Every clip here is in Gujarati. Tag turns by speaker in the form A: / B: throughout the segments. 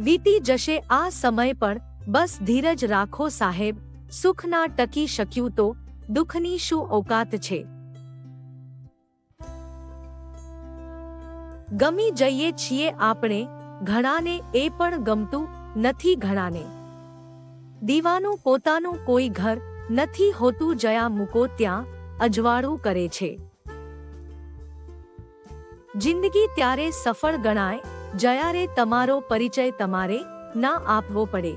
A: વીતી જશે આ સમય પણ બસ ધીરજ રાખો સાહેબ સુખ ના ટકી શક્યું તો દુઃખની શું ઓકાત છે? ગમી જઈએ છીએ આપણે, ઘણાને એ પણ ગમતું નથી ઘણાને. દીવાનું પોતાનું કોઈ ઘર નથી હોતું જયા મૂકો ત્યાં અજવાળું કરે છે. જિંદગી ત્યારે સફળ ગણાય જ્યારે તમારો પરિચય તમારે ના આપવો પડે.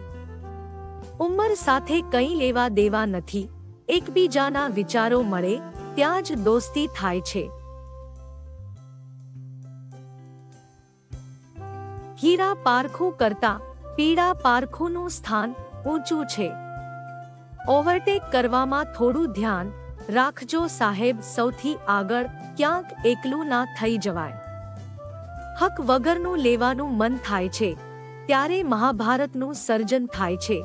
A: ઉંમર સાથે કંઈ લેવા દેવા નથી, એકબીજાના વિચારો મળે, ત્યાં જ દોસ્તી થાય છે. હીરા પારખું કરતા પીળા પારખુંનું સ્થાન ઊંચું છે. ઓવરટેક કરવામાં થોડું ધ્યાન રાખજો સાહેબ, સૌથી આગળ ક્યાંક એકલું ના થઈ જવાય. હક વગરનું લેવાનું મન થાય છે, ત્યારે મહાભારતનું સર્જન થાય છે.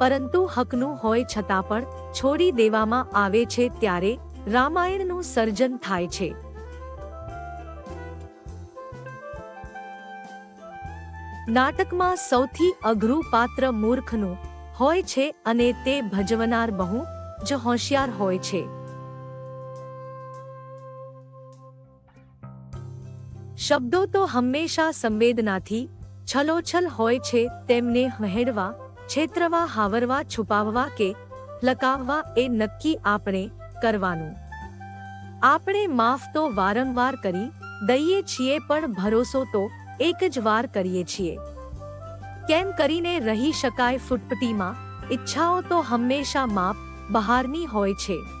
A: પરંતુ હકનું હોય છતાં પણ છોડી દેવામાં આવે છે ત્યારે રામાયણનું સર્જન થાય છે. નાટકમાં સૌથી અઘરું પાત્ર મૂર્ખનું હોય છે અને તે ભજવનાર બહુ જ હોશિયાર હોય છે. શબ્દો તો હંમેશા સંવેદનાથી છલોછલ હોય છે તેમને વહેડવા, છેતરવા, હાવરવા, છુપાવવા કે લકાવવા એ નક્કી આપણે કરવાનું. આપણે માફ તો વારંવાર કરી દઈએ છીએ પણ ભરોસો તો એક જ વાર કરીએ છીએ. કેમ કરીને રહી શકાય ફૂટપટીમાં, ઈચ્છાઓ તો હંમેશા માપ બહારની હોય છે.